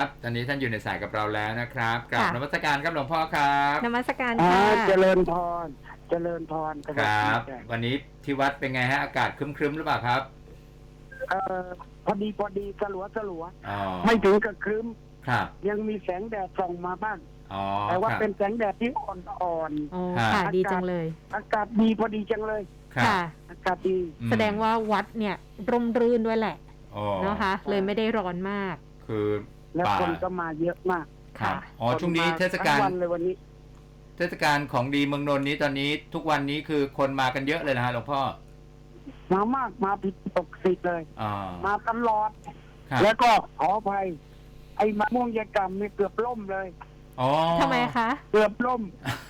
ครับตอนนี้ท่านอยู่ในสายกับเราแล้วนะครับกราบค่ะ นมัสการครับหลวงพ่อครับ นมัสการอ่าค่ะ เจริญพร เจริญพรครับจ้ะวันนี้ที่วัดเป็นไงฮะอากาศครึ้มๆหรือเปล่าครับเอ่อพอดีพอดีสลัวสลัว อ๋อไม่ถึงกับครึ้ม ครับยังมีแสงแดดส่องมาบ้าง อ๋อแต่ว่าครับเป็นแสงแดดที่อ่อนโอ้ค่ะค่ะดีจังเลย ๆ อากาศดีพอดีจังเลยครับค่ะ อากาศดี อืมแสดงว่าวัดเนี่ยร่มรื่นด้วยแหละอ๋อนะคะ เลยไม่ได้ร้อนมาก คือ แล้วป่า คนก็มาเยอะมากครับค่ะอ๋อคนช่วงนี้มเทศกาล ทั้งวันเลยวันนี้ เทศกาลของดีเมืองนนท์นี้ตอนนี้ทุกวันนี้คือคนมากันเยอะเลยนะฮะหลวงพ่อ มามากมาผิดปกติเลยอ๋อมาตลอด ครับ แล้วก็ขออภัยไอ้มะม่วงยายกรรมนี่เกือบล่มเลย อ๋อทำไมคะ เกือบล่ม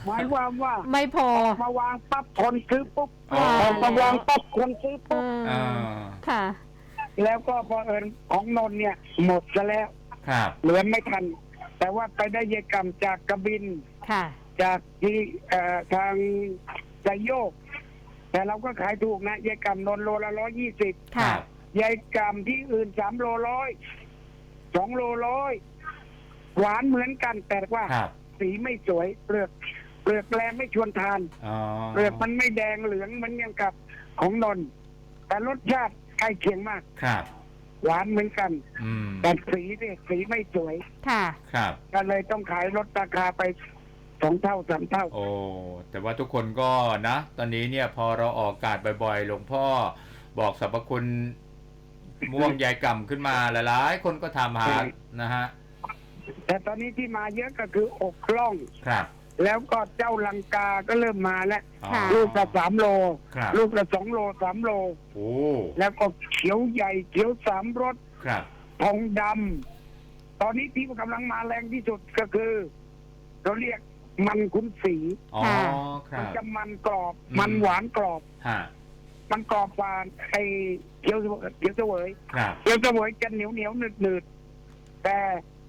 หมายความว่าไม่พอ มาวางปั๊บคนซื้อปุ๊บอ๋อ พอมาวางปั๊บคนซื้อเอปุ๊บออ่า ค่ะ แล้วก็พอเผอิญของนนท์เนี่ย หมดซะแล้ว ครับ เหลือไม่ทัน แต่ว่าไปได้เยกรรมจากกระบิน ค่ะ จากที่เอ่อทางใจโยก แต่เราก็ขายถูกนะเยกรรมนนท์โลละร้อยยี่สิบคค่ะรับยายกรรมที่อื่นสามโลร้อยสองโลร้อยหวานเหมือนกันแต่ว่า ครับสีไม่สวยเปลือกเปลือกแรงไม่ชวนทาน อ๋อเปลือกมันไม่แดงเหลืองเหมันยังกับของนนท์แต่รสชาติใกล้เคียงมาก ครับ หวานเหมือนกันอืมแต่สีเนี่ยสีไม่สวย ค่ะ ครับ ก็เลยต้องขายลดราคาไปสองเท่าสามเท่า โอ้แต่ว่าทุกคนก็นะ ตอนนี้เนี่ยพอเราออกอากาศบ่อยๆ หลวงพ่อบอกสรรพคุณม่วงใยกล่ำขึ้นมาหลายๆ คนก็ทำหาใช่ นะฮะแต่ตอนนี้ที่มาเยอะก็คืออกล่อง ครับ แล้วก็เจ้าลังกาก็เริ่มมาแล้วอ๋อค่ะ ลูกละสามโล ครับลูกละสองโลสามโล โอ้แล้วก็เขียวใหญ่เขียวสามรสครับทองดำตอนนี้ที่กำลังมาแรงที่สุดก็คือ เราเรียกมันคุ้นสีอ๋อค่ะครัมันบ จะมันกรอบ อืม มันหวานกรอบ ฮะมันกรอบกว่าไอ้เขียวเขียวเสวยครับเขียวเสวยจะเหนียวเหนียวหนืดหนืดแต่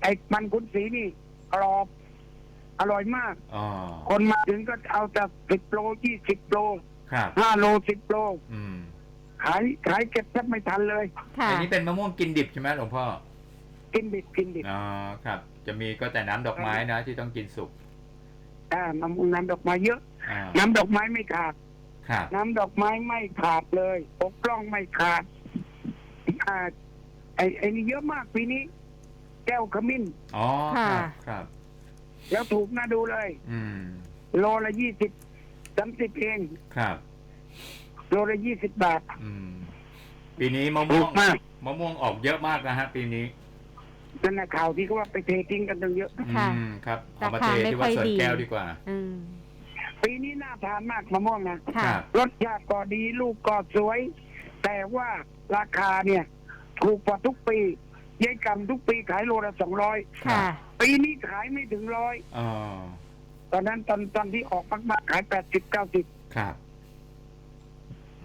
ไอ้มันคุ้นสีนี่กรอบ อร่อยมาก อ๋อคนมาถึงก็เอาแต่สิบโลยี่สิบโลครับห้าโลสิบโล อืมขายขายเก็บแทบไม่ทันเลย ค่ะ อันนี้เป็นมะม่วงกินดิบใช่ไหมหลวงพ่อกินดิบกินดิบอ๋อครับ จะมีก็แต่น้ำดอกไม้นะที่ต้องกินสุกอ่าน้ำน้ำดอกไม้เยอะ อ่าน้ำดอกไม้ไม่ขาด ครับ น้ำดอกไม้ไม่ขาดเลยปกล้องไม่ขาดอ่าไอ้ไอ้นี่เยอะมากปีนี้ แก้วขมิ้น อ๋อค่ะครับครับ แล้วถูกน่าดูเลย อืม โลละยี่สิบสามสิบเอง ครับ โลละยี่สิบบาท อืม ปีนี้มะถูม่วกงมาก มะม่วงออกเยอะมากนะฮะ ปีนี้นั่นนะข่าวที่เขาว่าไปเททิ้งกันตั้งเยอะ ค่ะอืมครับเอามาราเทคาไม่ที่ค่วัดอยสวนดี แก้วดีกว่า อืม ปีนี้น่าทานมากมะม่วงนะคค่ะรับ รสชาติก็ดีลูกก็สวย แต่ว่าราคาเนี่ย ถูกกว่าทุกปียายกำทุกปีขายโลละสองร้อยค่ะ ปีนี้ขายไม่ถึงร้อยอ๋อตอนนั้นตอนตอนที่ออกมากๆขายแปดสิบเก้าสิบครับ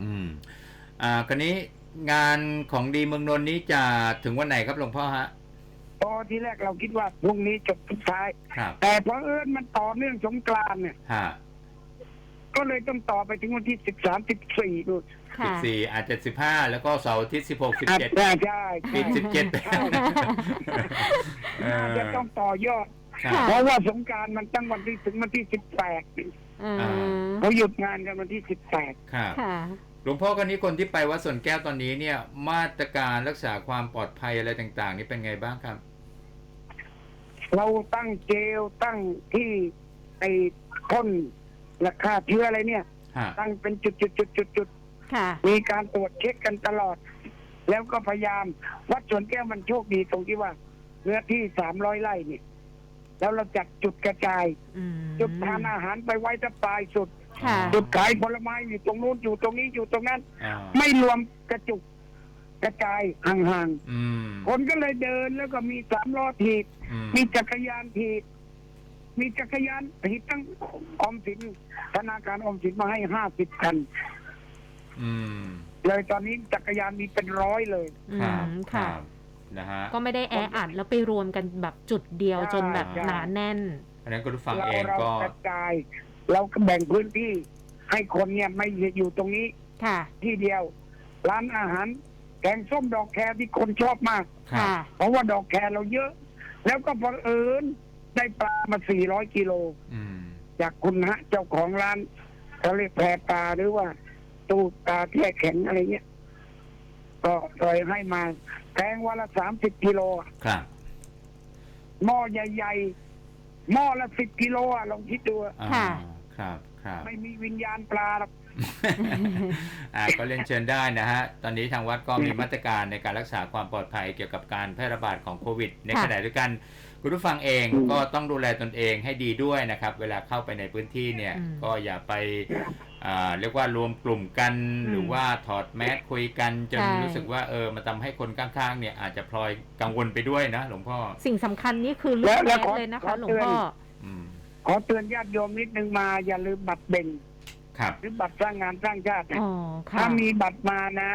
อืม อ่าคราวนี้งานของดีเมืองนนท์นี้จะถึงวันไหนครับหลวงพ่อฮะพอที่แรกเราคิดว่าพรุ่งนี้จบสุดท้าย ครับ แต่เพราะเอิญมันต่อเนื่องสงกรานต์เนี่ยฮะ ก็เลยต้องต่อไปถึงวันที่สิบสามสิบสี่ดูสิบค่ะ สี่อาจจะสิบห้าแล้วก็เสาร์อาทิตย์สิบหกสิบอะเจ็ดใช่ใช่ปิดสิบเจ็ดน่าจะต้องต่อยอด ครับค่ะเพราะว่าสงกรารมันตั้งวันที่ถึงวันที่สิบแปดอืมเขาหยุดงานกันวันที่สิบแปดครับ ค่ะ หลวงพ่อคนนี้คนที่ไปวัดสวนแก้วตอนนี้เนี่ย มาตรการรักษาความปลอดภัยอะไรต่าง ๆ นี่เป็นไงบ้างครับ เราตั้งเจลตั้งที่ไอ้พ่น ราคาเชื้ออะไรเนี่ย ฮะตั้งเป็นจุดจุดจุดจุดจุดค่ะ มีการตรวจเช็คกันตลอด แล้วก็พยายาม วัดสวนแก้วมันโชคดีตรงที่ว่าเนื้อที่สามร้อยไร่เนี่ยแล้วเราจัดจุดกระจาย อืมจุดทานอาหารไปไว้ถ้าปลายสุด ค่ะ จุดขายผลไม้อยู่ตรงนู้นอยู่ตรงนี้อยู่ตรงนั้น อ่าไม่รวมกระจุกกระจายห่างอืมๆคนก็เลยเดินแล้วก็มีสามล้อถีบอืมมีจักรยานถีบ มีจักรยานถีบตั้งออมสินธนาคารออมสินมาให้ห้าสิบคันอืมเลยตอนนี้จักรยานมีเป็นร้อยเลยอืครับมคค่ะรับนะฮะ ก็ไม่ได้แออัดแล้วไปรวมกันแบบจุดเดียวใช่จนแบบใช่หนาแน่น อันนั้นคุณผู้ฟังเราเองเราก็กระจายเราก็แบ่งพื้นที่ให้คนเนี่ยไม่อยู่ตรงนี้ ค่ะ ที่เดียว ร้านอาหารแกงส้มดอกแครที่คนชอบมากครับค่ะ เพราะว่าดอกแครเราเยอะ แล้วก็บังเอิญ ได้ปลามาสี่ร้อยกิโล อืม จากคุณฮะ เจ้าของร้านเขาเรียกแพรปลาหรือว่า ตู้ปลาแช่แข็งอะไรเงี้ย ก็เลยให้มาแพงวันละสามสิบกิโลอะครับ หม้อใหญ่ๆ หม้อละสิบกิโลอะลองคิดดูอะอ่า ค่ะ ครับครับ ไม่มีวิญญาณปลาหรอก อ่าก็เรียนเชิญได้นะฮะ ตอนนี้ทางวัดก็มีมาตรการในการรักษาความปลอดภัยเกี่ยวกับการแพร่ระบาดของโควิด ในค่ะ ขณะเดียวกัน คุณผู้ฟังเองอืมก็ต้องดูแลตนเองให้ดีด้วยนะครับ เวลาเข้าไปในพื้นที่เนี่ยอืมก็อย่าไปอ่าเรียกว่ารวมกลุ่มกันอืมหรือว่าถอดแมสคุยกันจนใช่รู้สึกว่าเออมาทำให้คนข้างๆ เนี่ยอาจจะพลอยกังวลไปด้วยนะ หลวงพ่อ สิ่งสำคัญนี่คือเรื่องแล้แมวสขอเลยนะขอคะ หลวงเตือนพ่ออืมขอเตือนญาติโยมนิดนึงมาอย่าลืมบัตรเบ่งครับหรือบัตรสร้างงานสร้างชาตินะอ๋อค่ะถ้ามีบัตรมานะ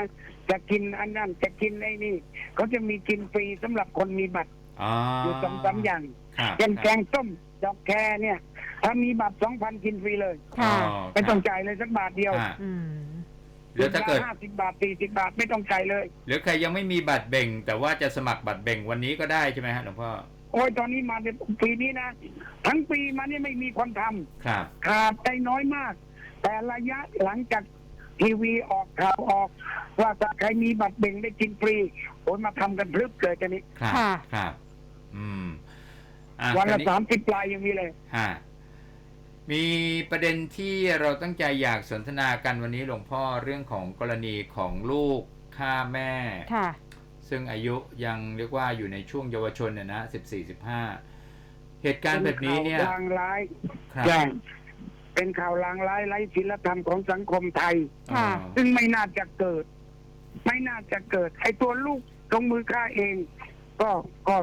จะกินอันนั้นจะกินไอ้นี่เขาจะมีกินฟรีสำหรับคนมีบัตร อ๋ออยู่สองสามอย่างครับเป็นแกครับงส้มดอกแครเนี่ย ถ้ามีบัตรสองพันกินฟรีเลยค่ะอ๋อไม่ต้องครับจ่ายเลยสักบาทเดียวอ่าอืมแล้วถ้าเกิดห้าสิบบาทสี่สิบบาทไม่ต้องจ่ายเลย หรือใครยังไม่มีบัตรเบ่ง แต่ว่าจะสมัครบัตรเบ่งวันนี้ก็ได้ใช่ไหมฮะหลวงพ่อโอ้ยตอนนี้มาในปีนี้นะ ทั้งปีมานี่ไม่มีคนทำครับขาดได้น้อยมาก แต่ระยะหลังจากทีวีออกข่าวออก ว่าถ้าใครมีบัตรเบ่งได้กินฟรีโอนมาทำกันพลึบเลยตอนนี้ครับค่ะครับ อืมอ่วันละคราวสามสิบปลายยังมีเลย ฮะมีประเด็นที่เราตั้งใจอยากสนทนากันวันนี้หลวงพ่อเรื่องของกรณีของลูกฆ่าแม่ ค่ะ ซึ่งอายุยังเรียกว่าอยู่ในช่วงเยาวชนเนี่ยนะสิบสี่สิบห้าเหตุการณ์แบบนี้เนี่ยป็ข่าวลางร้ายครับแจ้งเป็นข่าวลางร้ายไร้ศีลธรรมของสังคมไทย ค่ะ อ๋อซึ่งไม่น่าจะเกิด ไม่น่าจะเกิด ไอ้ตัวลูกลงมือฆ่าเอง ก็ก็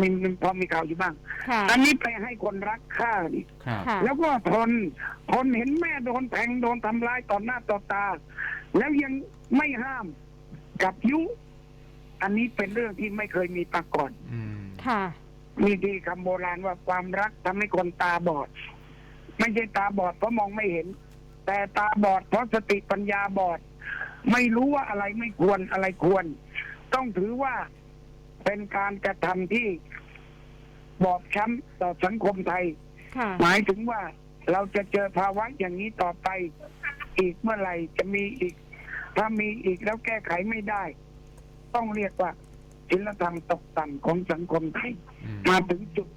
มีมีพอมีข่าวอยู่บ้าง ค่ะ อันนี้ไปให้คนรักฆ่านี่ครับ ค่ะ แล้วก็ทนทนเห็นแม่โดนแทงโดนทำร้ายต่อหน้าต่อตา แล้วยังไม่ห้ามกับยุ อันนี้เป็นเรื่องที่ไม่เคยมีมาก่อน อืม ค่ะ มีดีคำโบราณว่าความรักทำให้คนตาบอด ไม่ใช่ตาบอดเพราะมองไม่เห็น แต่ตาบอดเพราะสติปัญญาบอด ไม่รู้ว่าอะไรไม่ควรอะไรควร ต้องถือว่า เป็นการกระทำที่บอบช้ำต่อสังคมไทยค่ะหมายถึงว่าเราจะเจอภาวะอย่างนี้ต่อไป อีกเมื่อไหร่จะมีอีก ถ้ามีอีกแล้วแก้ไขไม่ได้ ต้องเรียกว่าศิลธรรมตกต่ำของสังคมไทยอืมมาถึงจุด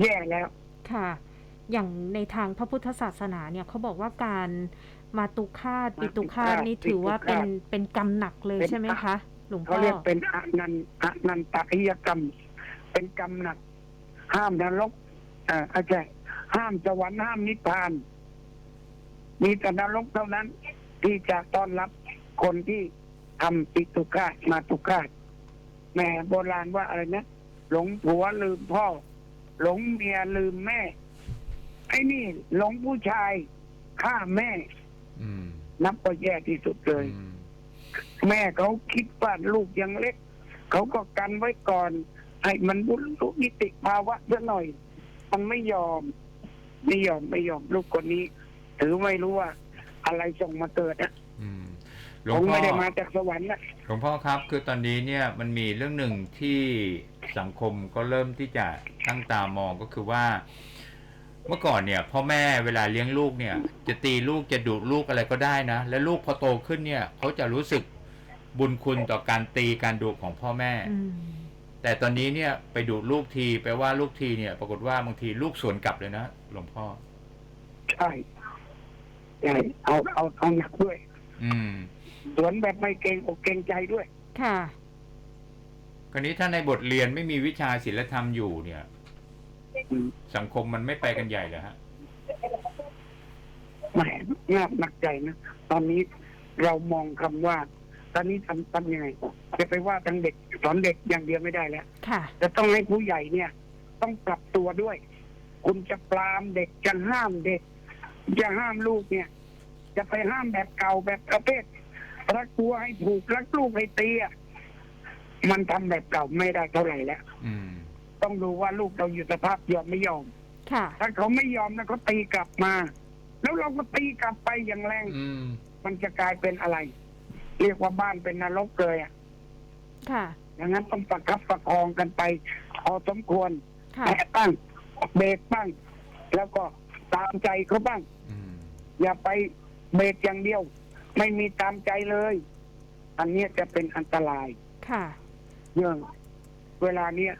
แย่แล้ว ค่ะ อย่างในทางพระพุทธศาสนาเนี่ยเขาบอกว่าการมาตุคาตปิตุคาตนี่ถือว่าเป็นเป็นกรรมหนักเลยเป็นใช่ไหมคะ หลวงพ่เขาอเรียกเป็นอนันต์อนันตริยกรรม เป็นกรรมหนัก ห้ามนรกอ่าอาจารย์ห้ามสวรรค์ห้ามนิพพาน มีแต่นรกเท่านั้น ที่จะต้อนรับคนที่ทำปิตุคาตมาตุคาตแหม่โบราณว่าอะไรนะหลงผัวลืมพ่อ หลงเมียลืมแม่ ไอ้นี่ หลงผู้ชายฆ่าแม่ อืม นับว่าแย่ที่สุดเลย อืม แม่เขาคิดว่าลูกยังเล็ก เขาก็กันไว้ก่อน ให้มันบุรุนิติภาวะซะหน่อย มันไม่ยอม ไม่ยอมไม่ยอมลูกคนนี้ ถือไม่รู้ว่า อะไรส่งมาเกิดอะอืมหลวคงงพ่อไม่ได้มาจากสวรรค์นะหลวงพ่อครับ คือตอนนี้เนี่ยมันมีเรื่องหนึ่งที่สังคมก็เริ่มที่จะตั้งตามองก็คือว่า เมื่อก่อนเนี่ยพ่อแม่เวลาเลี้ยงลูกเนี่ย จะตีลูกจะดุลูกอะไรก็ได้นะ และลูกพอโตขึ้นเนี่ยเขาจะรู้สึกบุญคุณต่อการตีการดุของพ่อแม่อืมแต่ตอนนี้เนี่ยไปดุลูกทีแปลว่าลูกทีเนี่ย ปรากฏว่าบางทีลูกสวนกลับเลยนะหลวงพ่อ ใช่ใช่เอาเอาเอาหนักด้วย อืม สวนแบบไม่เกรงอกเกรงใจด้วย ค่ะ คราวนี้ถ้าในบทเรียนไม่มีวิชาศิลธรรมอยู่เนี่ยอืม สังคมมันไม่ไปกันใหญ่เลยฮะแหมงาบหนักใจนะตอนนี้เรามองคำว่า ตอนนี้ทำทำยังไงจะไปว่าทั้งเด็กสอนเด็กอย่างเดียวไม่ได้แล้วค่ะจะต้องให้ผู้ใหญ่เนี่ย ต้องปรับตัวด้วย คุณจะปรามเด็กจะห้ามเด็กจะห้ามลูกเนี่ย จะไปห้ามแบบเก่าแบบประเภทรักตัวให้ถูกรักลูกให้ตีอะมันทำแบบเก่าไม่ได้เท่าไหร่แล้วอืม ต้องดูว่าลูกเราอยู่สภาพยอมไม่ยอม ค่ะ ถ้าเขาไม่ยอมนะเขาตีกลับมา แล้วเราก็ตีกลับไปอย่างแรง อืม มันจะกลายเป็นอะไร เรียกว่าบ้านเป็นนรกเลยอะค่ะ ดังนั้นต้องประคับประคองกันไปพอสมควรค่ะ แตะบ้างเบรกบ้าง แล้วก็ตามใจเขาบ้าง อืม อย่าไปเบรกอย่างเดียว ไม่มีตามใจเลย อันเนี้ยจะเป็นอันตราย ค่ะ เรื่องเวลาเนี้ย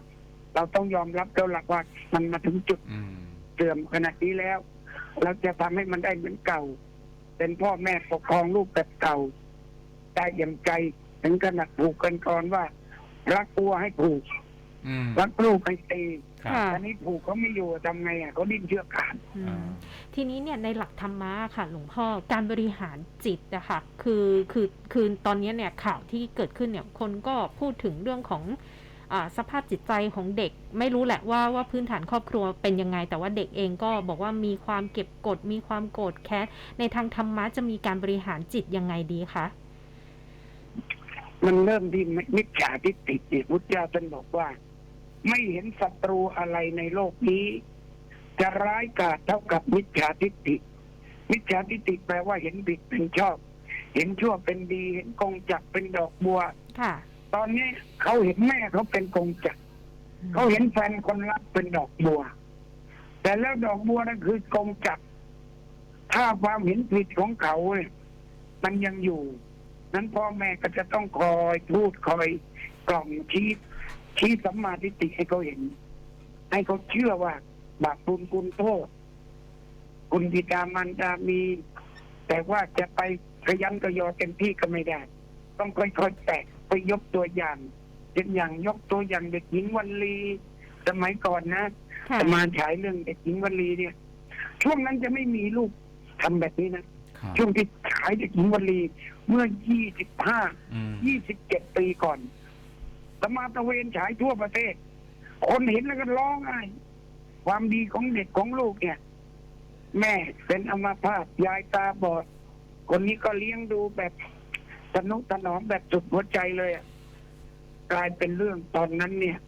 เราต้องยอมรับแล้วหลักว่ามันมาถึงจุดอืม เสื่อมขนาดนี้แล้ว เราจะทำให้มันได้เหมือนเก่า เป็นพ่อแม่ปกครองลูกแบบเก่าใจเยี่ยมใจถึงขนาดผูกกันก่อนว่า รักวัวให้ผูก อืมรักลูกให้ตีครับค่ะ อันนี้ผูกเขาไม่อยู่ทำไงอะเขาดิ้นเชือกขาด อือ่าม ทีนี้เนี่ยในหลักธรรมะค่ะ หลวงพ่อการบริหารจิตอะค่ะคือคือคือตอนนี้เนี่ยข่าวที่เกิดขึ้นเนี่ยคนก็พูดถึงเรื่องของอา สภาพจิตใจของเด็ก ไม่รู้แหละว่าว่าพื้นฐานครอบครัวเป็นยังไง แต่ว่าเด็กเองก็บอกว่ามีความเก็บกด มีความโกรธแค้นในทางธรรมะจะมีการบริหารจิตยังไงดีคะมันเริ่มที่มิจฉาทิฏฐิเนี่ยพุทธเจ้าท่านบอกว่า ไม่เห็นศัตรูอะไรในโลกนี้ จะร้ายกาจเท่ากับมิจฉาทิฏฐิมิจฉาทิฏฐิแปลว่าเห็นผิดเป็นชอบ เห็นชั่วเป็นดี เห็นกงจักรเป็นดอกบัวค่ะ ตอนนี้เขาเห็นแม่เขาเป็นกงจักรเขาเห็นแฟนคนรักเป็นดอกบัว แต่แล้วดอกบัวนั่นคือกงจักรถ้าความเห็นผิดของเขาเนี่ยมันยังอยู่ นั้นพ่อแม่ก็จะต้องคอยพูดคอยกล่อมชี้ชี้สัมมาทิฏฐิให้เขาเห็น ให้เขาเชื่อว่า บาปบุญคุณโทษ คุณบิดามันดามี แต่ว่าจะไปขยันกระยอเต็มที่ก็ไม่ได้ ต้องค่อยๆแตะ ไปยกตัวอย่างเช่นอย่างยกตัวอย่างเด็กหญิงวันลีสมัยก่อนนะค่ะจะมาฉายเรื่องเด็กหญิงวันลีเนี่ย ช่วงนั้นจะไม่มีลูกทำแบบนี้นะครับช่วงที่ฉายเด็กหญิงวันลีเมื่อ25อืม27ปีก่อนสมาตะเวนฉายทั่วประเทศ คนเห็นแล้วก็ร้องไห้ความดีของเด็กของลูกเนี่ย แม่เป็นอัมาพาตยายตาบอด คนนี้ก็เลี้ยงดูแบบ สนุกสนอมแบบสุดหัวใจเลยอะกลายเป็นเรื่องตอนนั้นเนี่ย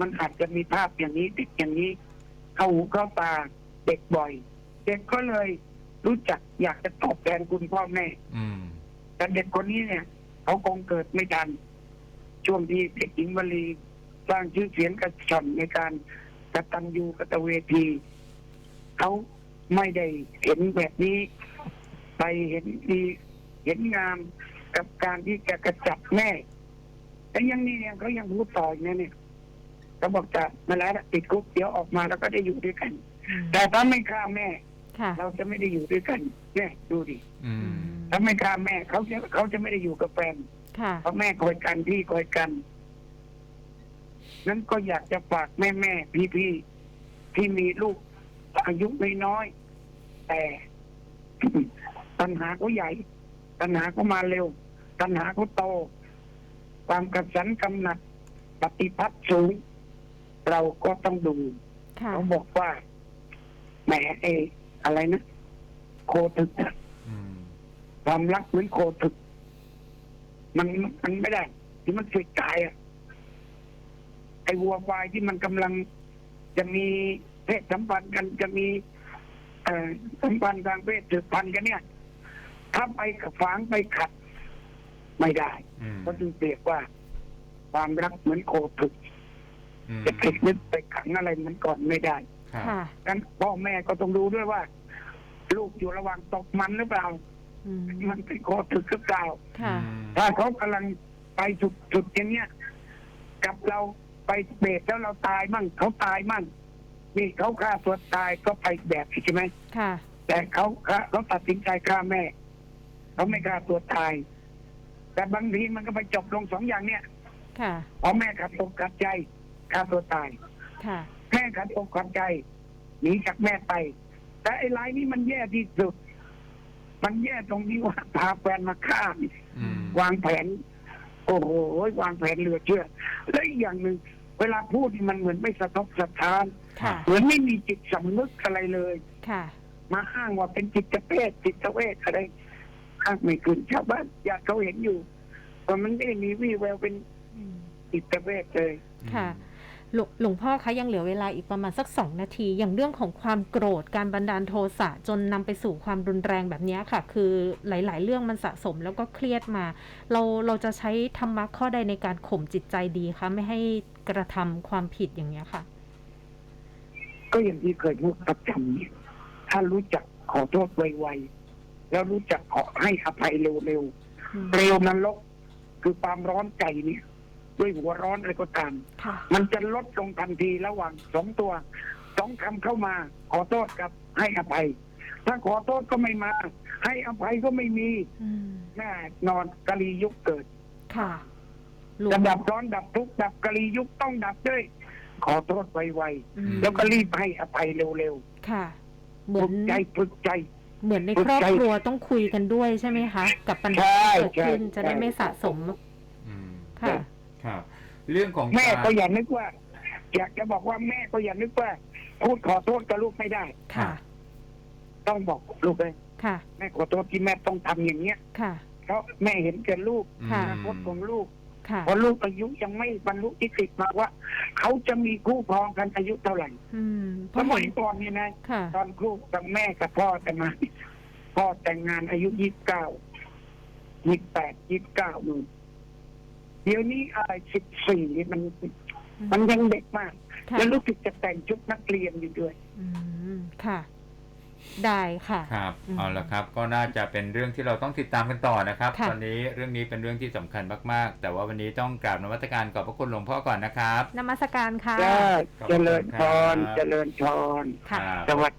มันอาจจะมีภาพอย่างนี้ติดอย่างนี้ เข้าหูเข้าตาเด็กบ่อย เด็กก็เลยรู้จักอยากจะตอบแทนคุณพ่อแม่อืมแต่เด็กคนนี้เนี่ย เขาคงเกิดไม่ทัน ช่วงที่เด็กหญิงวลีสร้างชื่อเสียงกระชอนในการกตัญญูกตเวทีเขาไม่ได้เห็นแบบนี้ ไปเห็นดี เห็นงาม กับการที่จะกระจับแม่ แต่ยังนี่เนี่ยเขายังพูดต่ออย่างนี้เนี่ยเขาบอกจะมาแล้วติดคุกเดี๋ยวออกมาแล้วก็ได้อยู่ด้วยกันอืมแต่ถ้าไม่ฆ่าแม่ ค่ะ เราจะไม่ได้อยู่ด้วยกันเนี่ยดูดิอือืมมถ้าไม่ฆ่าแม่เขาจะเขาจะไม่ได้อยู่กับแฟนค่ะ เพราะแม่คอยกันพี่คอยกัน นั้นก็อยากจะฝากแม่แม่พี่พี่ๆที่มีลูกอายุไม่น้อยๆแต่ ปัญหาเขาใหญ่ ปัญหาเขามาเร็ว ปัญหาเขาโต ความกระสันกำหนัดปฏิพัทธ์สูง เราก็ต้องดูค่ะเขาบอกว่าแหมเออะไรนะ โคตึกอะอืมความรักเหมือนโคตึก มันมันไม่ได้ ที่มันสุดตายอะไอ้วัวควายที่มันกำลังจะมีเพศสัมพันธ์กันจะมีเอ่อสัมพันธ์ทางเพศสืบพันธุ์กันเนี่ย ถ้าไปกับฝางไปขัด ไม่ได้อืมก็จึงเปรียบว่า ความรักเหมือนโคตึกอืมจะติดนึกไปขังอะไรมันก่อนไม่ได้ครับค่ะกันพ่อแม่ก็ต้องดูด้วยว่า ลูกอยู่ระหว่างตกมันหรือเปล่า อืมมันเป็นโคตึกหรือเปล่า ค่ะ อืมถ้าเขากำลังไปจุดจุดอย่างเนี้ยกับเราไปเบรกแล้วเราตายมั่งเขาตายมั่งนี่เขาฆ่าตัวตายก็ไปแบบใช่ไหมค่ะ แต่เขาฆ่าเขาตัดสินใจฆ่าแม่ เขาไม่ฆ่าตัวตาย แต่บางทีมันก็ไปจบลงสองอย่างเนี้ยค่ะพอแม่ขัดอกขัดใจฆ่าตัวตายค่ะ แม่ขัดอกขัดใจหนีจากแม่ไป แต่ไอ้รายนี้มันแย่ที่สุด มันแย่ตรงที่ว่าพาแฟนมาฆ่านี่อืมวางแผน โอ้โหวางแผนเหลือเชื่อ และอีกอย่างหนึ่งเวลาพูดนี่มันเหมือนไม่สะทกสะท้าน ค่ะ เหมือนไม่มีจิตสำนึกอะไรเลย ค่ะ มาอ้างว่าเป็นจิตเภทจิตเวชอะไร อ้างไม่ขึ้นชาวบ้านอยากเขาเห็นอยู่ว่ามันไม่ได้มีวี่แววเป็นอืมจิตเวชเลยค่ะหลวงหลวงพ่อคะยังเหลือเวลาอีกประมาณสักสองนาที อย่างเรื่องของความโกรธการบันดาลโทสะจนนำไปสู่ความรุนแรงแบบเนี้ยค่ะ คือหลาย ๆ เรื่องมันสะสมแล้วก็เครียดมา เราเราจะใช้ธรรมะข้อใดในการข่มจิตใจดีคะไม่ให้กระทำความผิดอย่างเนี้ยค่ะ ก็อย่างที่เคยพูดประจำเนี่ยถ้ารู้จักขอโทษไวๆ แล้วรู้จักขอให้อภัยเร็วอืมๆเร็วนรกคือความร้อนใจเนี่ย ด้วยหัวร้อนอะไรก็ตามค่ะมันจะลดลงทันทีระหว่างสองตัวสองคำเข้ามา ขอโทษกับให้อภัย ถ้าขอโทษก็ไม่มา ให้อภัยก็ไม่มีอืมแน่นอนกะลียุคเกิด ค่ะหลวจะงดับร้อนดับทุกข์ดับกะลียุคต้องดับด้วย ขอโทษไวอืมๆแล้วก็รีบให้อภัยเร็วค่ะ เหๆมือฝึนกใจฝึกใจ เหมือนในฝึกครอบใจครัวต้องคุยกันด้วยใช่ไหมคะ กับปัญหาใช่ที่เกิดขึ้นใช่จะได้ไม่สะสมอืมค่ะครับ เรื่องของแม่ารก็อย่านึกว่า อยากจะบอกว่าแม่ก็อย่านึกว่า พูดขอโทษกับลูกไม่ได้ค่ะ ต้องบอกลูกเลยค่ะ แม่ขอโทษที่แม่ต้องทำอย่างเนี้ยค่ะเพราะแม่เห็นแก่ลูกค่ะอนาคตของลูก ค่ะพอลูกอายุยังไม่บรรลุนิติมาว่าเขาจะมีคู่ครองกันอายุเท่าไหร่อืมเพสราะมัเห็ยนก่อนเนี่ยนะค่ะตอนคู่กับแม่กับพ่อแต่งงานพ่อแต่งงานอายุยี่สิบเก้ายี่สิบแปดยี่สิบเก้านู่นเดี๋ยวนี้อะไรสิบสี่มัน มันยังเด็กมากค่ะแล้วรู้สึกจะแต่งชุดนักเรียนอยู่ด้วย อืม ค่ะ ได้ค่ะ ครับอืมเอาละครับก็น่าจะเป็นเรื่องที่เราต้องติดตามกันต่อนะครับ ค่ะ ตอนนี้เรื่องนี้เป็นเรื่องที่สำคัญมากๆ แต่ว่าวันนี้ต้องกราบนมัสการขอบพระคุณหลวงพ่อก่อนนะครับ นมัสการค่ะ จ้าเจริญพรครับเจริญพร ค่ะครับสวัส